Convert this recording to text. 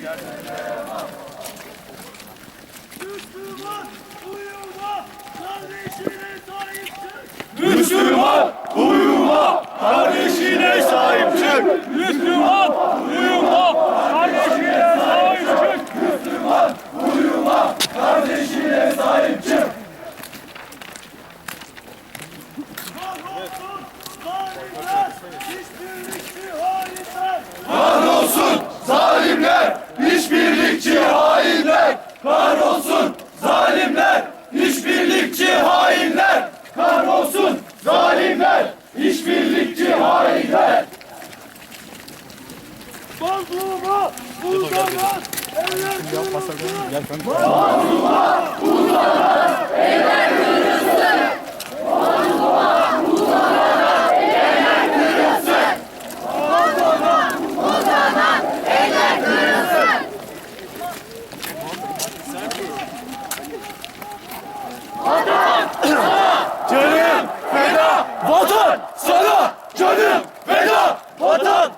Müslüman uyuma kardeşine sahip çık. Müslüman uyuma kardeşine sahip çık. Müslüman uyuma kardeşine sahip çık. Müslüman uyuma kardeşine sahip çık. mazluma uzanmaz eller kırmızı. Mazluma uzanmaz eller kırmızı. Mazluma uzanmaz eller kırmızı. Mazluma uzanmaz eller kırmızı. Vatan sana canım feda. Vatan sana canım feda. Vatan